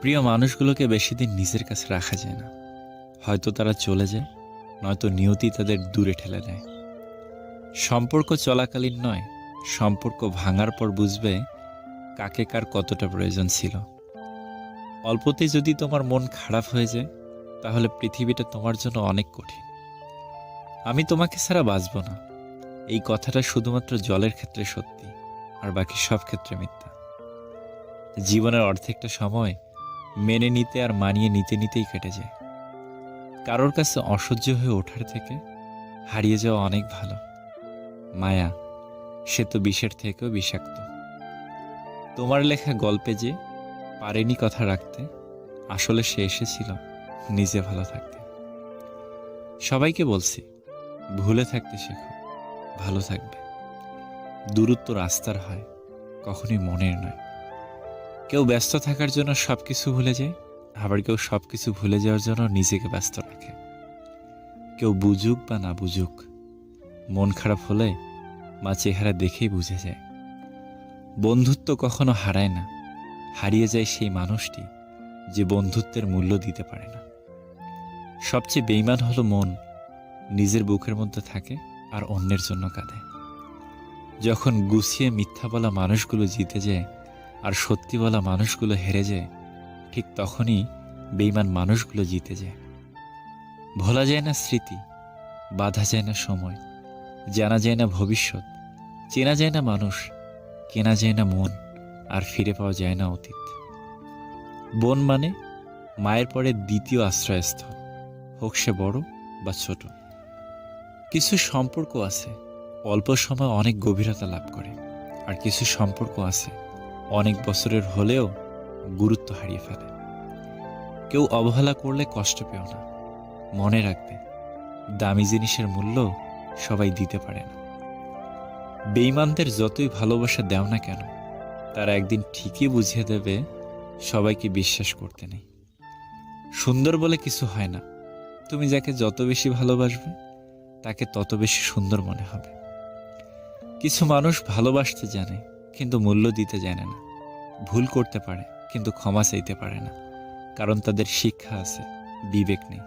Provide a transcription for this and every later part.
প্রিয় মানুষগুলোকে বেশি দিন নিজের কাছে রাখা যায় না। হয়তো তারা চলে যায়, নয়তো নিয়তি তাদের দূরে ঠেলে দেয়। সম্পর্ক চলাকালীন নয়, সম্পর্ক ভাঙার পর বুঝবে কাকে কার কতটা প্রয়োজন ছিল। অল্পতেই যদি তোমার মন খারাপ হয়ে যায়, তাহলে পৃথিবীটা তোমার জন্য অনেক কঠিন। আমি তোমাকে ছাড়া বাঁচব না। এই কথাটা শুধুমাত্র জলের ক্ষেত্রে সত্যি, আর বাকি সব ক্ষেত্রে মিথ্যা। জীবনের অর্ধেকটা সময় মেনে নিতে আর মানিয়ে নিতে নিতেই কেটে যায়। কারোর কাছে অসহ্য হয়ে ওঠার থেকে হারিয়ে যাওয়া অনেক ভালো। মায়া, সে তো বিষের থেকেও বিষাক্ত। তোমার লেখা গল্পে যে পারেনি কথা রাখতে, আসলে সে এসেছিল নিজে ভালো থাকতে। সবাইকে বলছি, ভুলে থাকতে শেখো, ভালো থাকবে। দূরত্ব রাস্তার হয়, কখনোই মনের নয়। কেউ ব্যস্ত থাকার জন্য সব কিছু ভুলে যায়, আবার কেউ সব কিছু ভুলে যাওয়ার জন্য নিজেকে ব্যস্ত রাখে। কেউ বুঝুক বা না বুঝুক, মন খারাপ হলে মা চেহারা দেখেই বুঝে যায়। বন্ধুত্ব কখনো হারায় না, হারিয়ে যায় সেই মানুষটি যে বন্ধুত্বের মূল্য দিতে পারে না। সবচেয়ে বেইমান হলো মন, নিজের বুকের মধ্যে থাকে আর অন্যের জন্য কাঁদে। যখন গুছিয়ে মিথ্যা বলা মানুষগুলো জিতে যায় আর সত্যি বলা মানুষগুলো হেরে যায়, ঠিক তখনই বেইমান মানুষগুলো জিতে যায়। ভোলা যায় না স্মৃতি, বাধা যায় না সময়, জানা যায় না ভবিষ্যৎ, চেনা যায় না মানুষ, কেনা যায় না মন, আর ফিরে পাওয়া যায় না অতীত। বোন মানে মায়ের পরে দ্বিতীয় আশ্রয়স্থল, হোক সে বড় বা ছোট। কিছু সম্পর্ক আছে, অল্প সময় অনেক গভীরতা লাভ করে, আর কিছু সম্পর্ক আছে অনেক বছরের হলেও গুরুত্ব হারিয়ে ফেলে। কেউ অবহেলা করলে কষ্ট পেও না। মনে রাখবে, দামি জিনিসের মূল্য সবাই দিতে পারে না। বেইমানদের যতই ভালোবাসা দেও না কেন, তারা একদিন ঠিকই বুঝিয়ে দেবে, সবাইকে বিশ্বাস করতে নেই। সুন্দর বলে কিছু হয় না। তুমি যাকে যত বেশি ভালোবাসবে, তাকে তত বেশি সুন্দর মনে হবে। কিছু মানুষ ভালোবাসতে জানে কিন্তু মূল্য দিতে জানে না। ভুল করতে পারে, কিন্তু ক্ষমা চাইতে পারে না। কারণ তাদের শিক্ষা আছে, বিবেক নেই।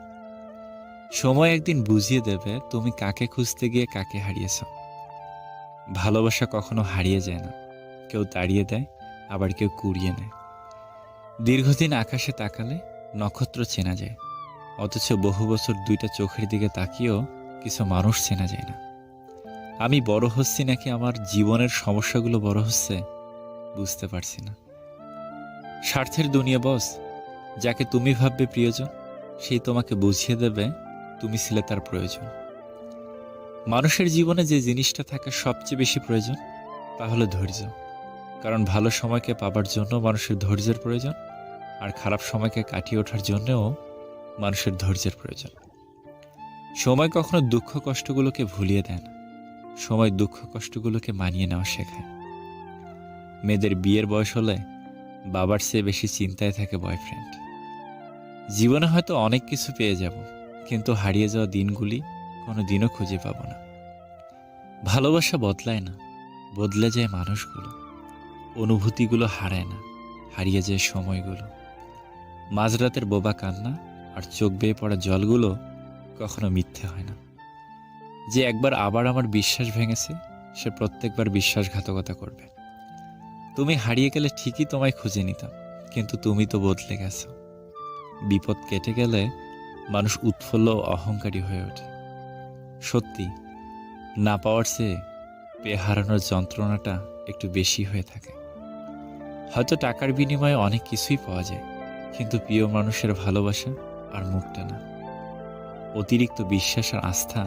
সময় একদিন বুঝিয়ে দেবে, তুমি কাকে খুঁজতে গিয়ে কাকে হারিয়েছ। ভালোবাসা কখনো হারিয়ে যায় না। কেউ তাড়িয়ে দেয়, আবার কেউ কুড়িয়ে নেয়। দীর্ঘদিন আকাশে তাকালে নক্ষত্র চেনা যায়। অথচ বহু বছর দুইটা চোখের দিকে তাকিয়েও কিছু মানুষ চেনা যায় না। আমি বড় হচ্ছি নাকি আমার জীবনের সমস্যাগুলো বড় হচ্ছে? বুঝতে পারছি না। স্বার্থের দুনিয়া, বস। যাকে তুমি ভাববে প্রিয়জন সেই তোমাকে বুঝিয়ে দেবে তুমি ছিলে তার প্রয়োজন। মানুষের জীবনে যে জিনিসটা থাকা সবচেয়ে বেশি প্রয়োজন, তা হলো ধৈর্য। কারণ ভালো সময়কে পাবার জন্য মানুষের ধৈর্যের প্রয়োজন, আর খারাপ সময়কে কাটিয়ে ওঠার জন্যও মানুষের ধৈর্যের প্রয়োজন। সময় কখনো দুঃখ কষ্টগুলোকে ভুলিয়ে দেয় না। সময় দুঃখ কষ্টগুলোকে মানিয়ে নেওয়া শেখায়। মেয়েদের বিয়ের বয়স হলে বাবার চেয়ে বেশি চিন্তায় থাকে বয়ফ্রেন্ড জীবনে হয়তো অনেক কিছু পেয়ে যাব, কিন্তু হারিয়ে যাওয়া দিনগুলি কোনো দিনও খুঁজে পাবো না। ভালোবাসা বদলায় না, বদলে যায় মানুষগুলো। অনুভূতিগুলো হারায় না, হারিয়ে যায় সময়গুলো। মাঝরাতের বোবা কান্না আর চোখ বেয়ে পড়া জলগুলো কখনো মিথ্যে হয় না। যে একবার আবার আমার বিশ্বাস ভেঙেছে, সে প্রত্যেকবার বিশ্বাসঘাতকতা করবে। তুমি হারিয়ে গেলে ঠিকই তোমায় খুঁজে নিতাম, কিন্তু তুমি তো বদলে গেছো। বিপদ কেটে গেলে মানুষ উৎফুল্ল ও অহংকারী হয়ে ওঠে। সত্যি, না পাওয়ার চেয়ে পেয়ে হারানোর যন্ত্রণাটা একটু বেশি হয়ে থাকে। হয়তো টাকার বিনিময়ে অনেক কিছুই পাওয়া যায়, কিন্তু প্রিয় মানুষের ভালোবাসা আর মুখটা না। অতিরিক্ত বিশ্বাস আর আস্থা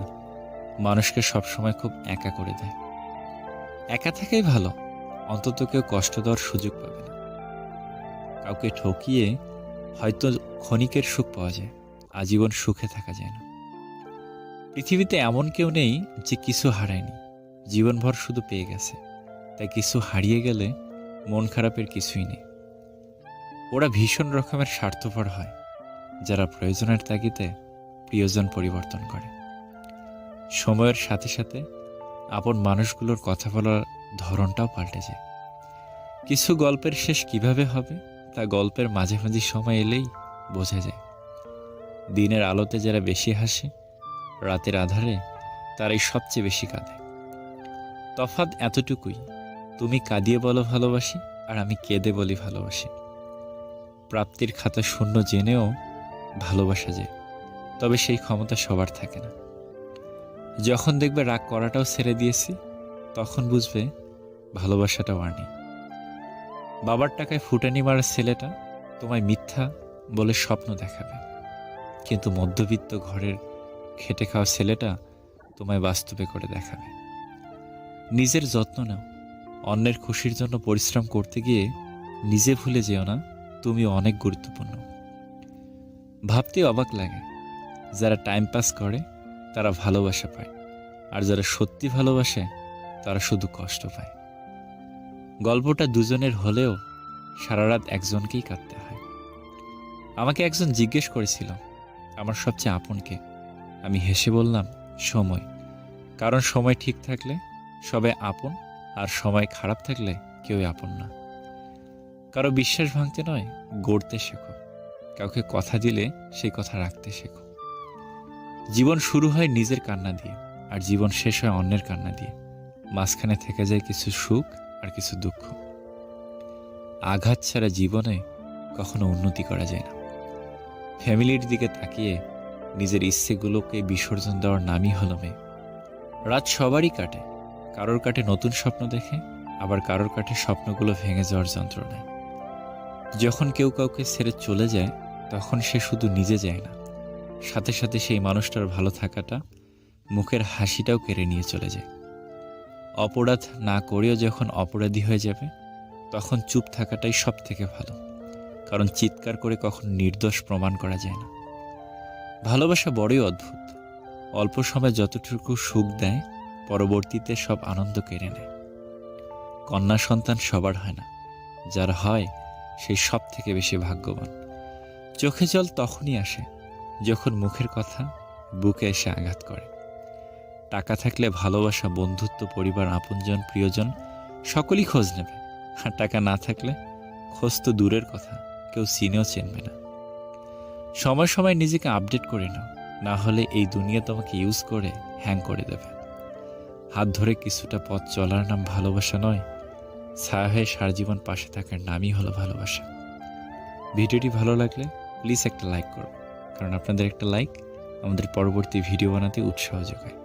মানুষকে সবসময় খুব একা করে দেয়। একা থাকাই ভালো, অন্তত কেউ কষ্ট দেওয়ার সুযোগ পাবে না। কাউকে ঠকিয়ে হয়তো ক্ষণিকের সুখ পাওয়া যায়, আজীবন সুখে থাকা যায় না। পৃথিবীতে এমন কেউ নেই যে কিছু হারায়নি, জীবনভর শুধু পেয়ে গেছে। তাই কিছু হারিয়ে গেলে মন খারাপের কিছুই নেই। ওরা ভীষণ রকমের স্বার্থপর হয়, যারা প্রয়োজনের তাগিদে প্রিয়জন পরিবর্তন করে। সময়ের সাথে সাথে আপন মানুষগুলোর কথা বলার ধরনটাও পাল্টে যায়। কিছু গল্পের শেষ কীভাবে হবে, তা গল্পের মাঝামাঝি সময় এলেই বোঝা যায়। দিনের আলোতে যারা বেশি হাসে, রাতের আধারে তারাই সবচেয়ে বেশি কাঁদে। তফাত এতটুকুই, তুমি কাঁদিয়ে বলো ভালোবাসি, আর আমি কেঁদে বলি ভালোবাসি। প্রাপ্তির খাতা শূন্য জেনেও ভালোবাসা যায় তবে সেই ক্ষমতা সবার থাকে না। যখন দেখবে রাগ করাটাও ছেড়ে দিয়েছি, তখন বুঝবে ভালোবাসাটাও আর নেই বাবার টাকায় ফুটানি মারা ছেলেটা তোমায় মিথ্যা বলে স্বপ্ন দেখাবে। কিন্তু মধ্যবিত্ত ঘরের খেটে খাওয়া ছেলেটা তোমায় বাস্তবে করে দেখাবে। নিজের যত্ন নাও। অন্যের খুশির জন্য পরিশ্রম করতে গিয়ে নিজে ভুলে যেও না, তুমি অনেক গুরুত্বপূর্ণ। ভাবতে অবাক লাগে, যারা টাইম পাস করে তারা ভালোবাসা পায়। আর যারা সত্যি ভালোবাসে, তারা শুধু কষ্ট পায়। গল্পটা দুজনের হলেও সারা রাত একজনকেই কাঁদতে হয়। আমাকে একজন জিজ্ঞেস করেছিল, আমার সবচেয়ে আপনকে আমি হেসে বললাম, সময়। কারণ সময় ঠিক থাকলে সবাই আপন, আর সময় খারাপ থাকলে কেউই আপন না। কারও বিশ্বাস ভাঙতে নয়, গড়তে শেখো। কাউকে কথা দিলে সেই কথা রাখতে শেখো। জীবন শুরু হয় নিজের কান্না দিয়ে, আর জীবন শেষ হয় অন্যের কান্না দিয়ে। মাঝখানে থেকে যায় কিছু সুখ আর কিছু দুঃখ। আঘাত ছাড়া জীবনে কখনো উন্নতি করা যায় না। ফ্যামিলির দিকে তাকিয়ে নিজের ইচ্ছেগুলোকে বিসর্জন দেওয়ার নামই হলো মেয়ে। রাত সবারই কাটে। কারোর কাটে নতুন স্বপ্ন দেখে, আবার কারোর কাটে স্বপ্নগুলো ভেঙে যাওয়ার যন্ত্রণায়। যখন কেউ কাউকে ছেড়ে চলে যায়, তখন সে শুধু নিজে যায় না। সাথে সাথে সেই মানুষটার ভালো থাকাটা মুখের হাসিটাও কেড়ে নিয়ে চলে যায়। অপরাধ না করেও যখন অপরাধী হয়ে যাবে, তখন চুপ থাকাটাই সব থেকে ভালো, কারণ চিৎকার করে কখন নির্দোষ প্রমাণ করা যায় না। ভালোবাসা বড়ই অদ্ভুত। অল্প সময় যতটুকু সুখ দেয়, পরবর্তীতে সব আনন্দ কেড়ে নেয়। কন্যা সন্তান সবার হয় না, যার হয় সেই সব থেকে বেশি ভাগ্যবান। চোখে জল তখনই আসে যখন মুখের কথা বুকে এসে আঘাত করে। টাকা থাকলে ভালোবাসা, বন্ধুত্ব, পরিবার, আপনজন, প্রিয়জন, সকলেই খোঁজ নেবে। আর টাকা না থাকলে খোঁজ তো দূরের কথা, কেউ চিনেও চিনবে না। সময় সময় নিজেকে আপডেট করে নাও। না হলে এই দুনিয়া তোমাকে ইউজ করে হ্যাং করে দেবে। হাত ধরে কিছুটা পথ চলার নাম ভালোবাসা নয়। ছায়া হয়ে সারা জীবন পাশে থাকার নামই হলো ভালোবাসা। ভিডিওটি ভালো লাগলে প্লিজ একটা লাইক করো কারণ আপনাদের একটা লাইক আমাদের পরবর্তী ভিডিও বানাতে উৎসাহ যোগায়।